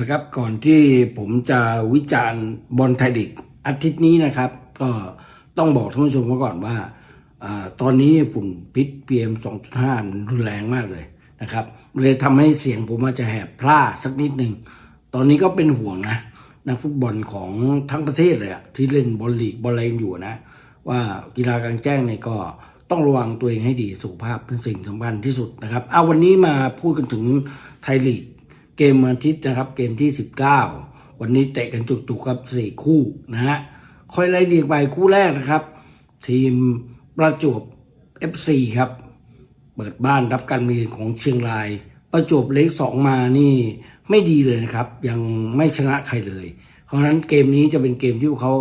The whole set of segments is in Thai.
นะครับก่อนที่ผมจะวิจารณ์บอลไทยลีกอาทิตย์นี้นะครับ ก็ต้องบอกท่านผู้ชมไว้ก่อนว่าอตอนนี้ฝุ่นพิษ PM 2.5มันรุนแรงมากเลยนะครับเลยทำให้เสียงผมอาจจะแหบพร่าสักนิดหนึ่งตอนนี้ก็เป็นห่วงนะนักฟุตบอลของทั้งประเทศเลยอะที่เล่นบอลลีกบอลอะไรกันอยู่นะ ว่ากีฬากลางแจ้งเนี่ยก็ต้องระวังตัวเองให้ดีสุขภาพเป็นสิ่งสำคัญที่สุดนะครับเอาวันนี้มาพูดกันถึงไทยลีก เกมวันอาทิตย์นะครับ เกมที่ 19 วันนี้เตะกันจุกๆครับสี่คู่นะฮะค่อยไล่เรียงไปคู่แรกนะครับ ทีมประจวบ FC ครับ เปิดบ้านรับการมีของเชียงราย ประจวบเล็กสองมานี่ไม่ดีเลยนะครับ ยังไม่ชนะใครเลย เพราะฉะนั้นเกมนี้จะเป็นเกมที่พวกเขา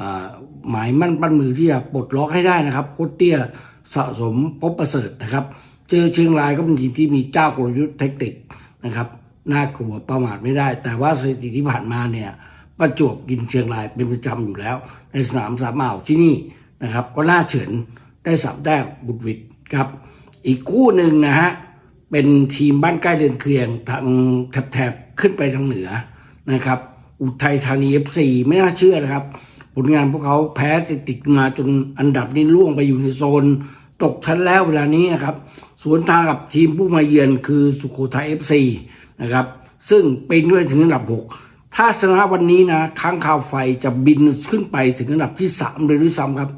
อ่าหมายมั่นปั้นมือที่จะปลดล็อกให้ได้นะครับโคตเตี้ยสะสมพบประเสริฐนะครับ เจอเชียงรายก็เป็นทีมที่มีเจ้ากลยุทธ์เทคนิคนะครับ น่ากลัวประมาทไม่ได้ แต่ว่าสถิติที่ผ่านมาเนี่ยประจวบกินเชียงรายเป็นประจำอยู่แล้ว ในสนามสามอ่าวที่นี่นะครับ ก็น่าเฉินได้สับแต้มบุตรวิทย์ครับ อีกคู่หนึ่งนะฮะเป็นทีมบ้านใกล้เดินเคียงทางแถบขึ้นไปทางเหนือนะครับ อุทัยธานีเอฟซีไม่น่าเชื่อนะครับ ผลงานพวกเขาแพ้ติดติดมาจนอันดับนี้ล่วงไปอยู่ในโซน ตกชั้นแล้วเวลานี้นะครับสวนทางกับทีมผู้มาเยือนคือสุโขทัยเอฟซี นะครับ ซึ่งเป็นด้วยถึงอันดับ 6 ถ้าชนะวันนี้นะค้างคาวไฟจะบินขึ้นไปถึงอันดับที่ 3 เลยด้วยซ้ำครับ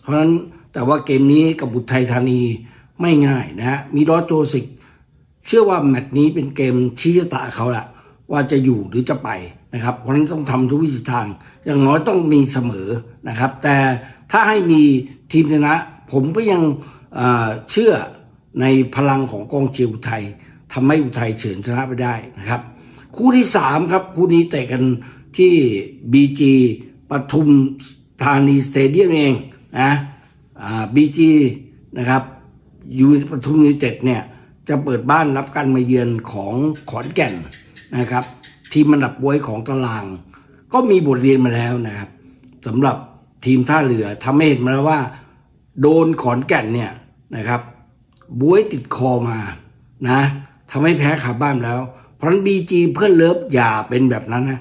เพราะฉะนั้นแต่ว่าเกมนี้กับบุตรไทยธานีไม่ง่ายนะฮะมีรอโจสิก เชื่อว่าแมตช์นี้เป็นเกมชี้ชะตาเขาแหละว่าจะอยู่หรือจะไปนะครับ เพราะฉะนั้นต้องทำทุกวิถีทาง อย่างน้อยต้องมีเสมอนะครับ แต่ถ้าให้มีทีมชนะ ผมก็ยังเชื่อในพลังของกองเชียร์อุทัย ทำให้อุทัยเฉือนชนะไปได้นะครับ คู่ที่สามครับ คู่นี้เตะกันที่บีจีปทุมธานีสเตเดียมเองนะบีจีนะครับยูปทุมยูเต็ดเนี่ยจะเปิดบ้านรับการมาเยือนของขอนแก่นนะครับ ทีมอันดับบวยของตาราง ก็มีบทเรียนมาแล้วนะครับสำหรับทีมท่าเรือทำให้เห็นมาแล้วว่า โดนขอนแก่นเนี่ยนะครับบวยติดคอมานะ ทำให้แพ้ขาบ้านแล้ว เพราะนั้นบีจีเพื่อนเลิฟอย่าเป็นแบบนั้นนะ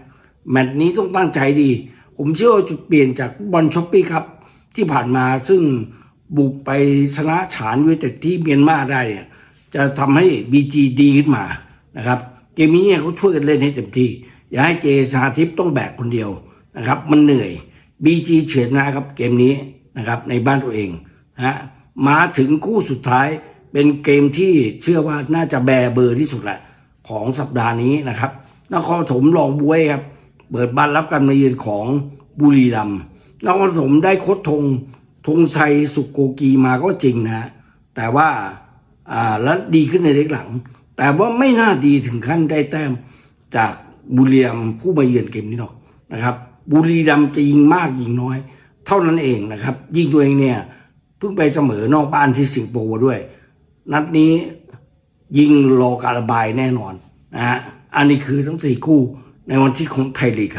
แมตช์นี้ต้องตั้งใจดี ผมเชื่อว่าจุดเปลี่ยนจากบอลช็อปปี้ครับ ที่ผ่านมาซึ่งบุกไปชนะฉานยูไนเต็ดที่เมียนมาได้จะทำให้บีจีดีขึ้นมานะครับเกมนี้เนี่ยเขาช่วยกันเล่นให้เต็มที่ อย่าให้เจชาทิพย์ต้องแบกคนเดียวนะครับ มันเหนื่อยบีจีเฉือนนะครับเกมนี้นะครับในบ้านตัวเองนะฮะมาถึงคู่สุดท้าย เป็นเกมที่เชื่อว่าน่าจะแบเบอร์ที่สุดแหละของสัปดาห์นี้นะครับนครปฐมลองบวยครับ เปิดบ้านรับการมาเยือนของบุรีรัมย์นครปฐมได้โคดธงธงชัยสุโกกีมาก็จริงนะแต่ว่าอ่าแล้วดีขึ้นในเล็กหลัง แต่ว่าไม่น่าดีถึงขั้นได้แต้มจากบุรีรัมย์ผู้มาเยือนเกมนี้หรอกนะครับ บุรีรัมย์จะยิงมากยิงน้อย เท่านั้นเองนะครับ ยิงตัวเองเนี่ยเพิ่งไปเสมอนอกบ้านที่สิงคโปร์ด้วย นัดนี้ยิงรอการระบายแน่นอนนะฮะอันนี้คือทั้งสี่คู่ในวันที่ของไทยลีกครับ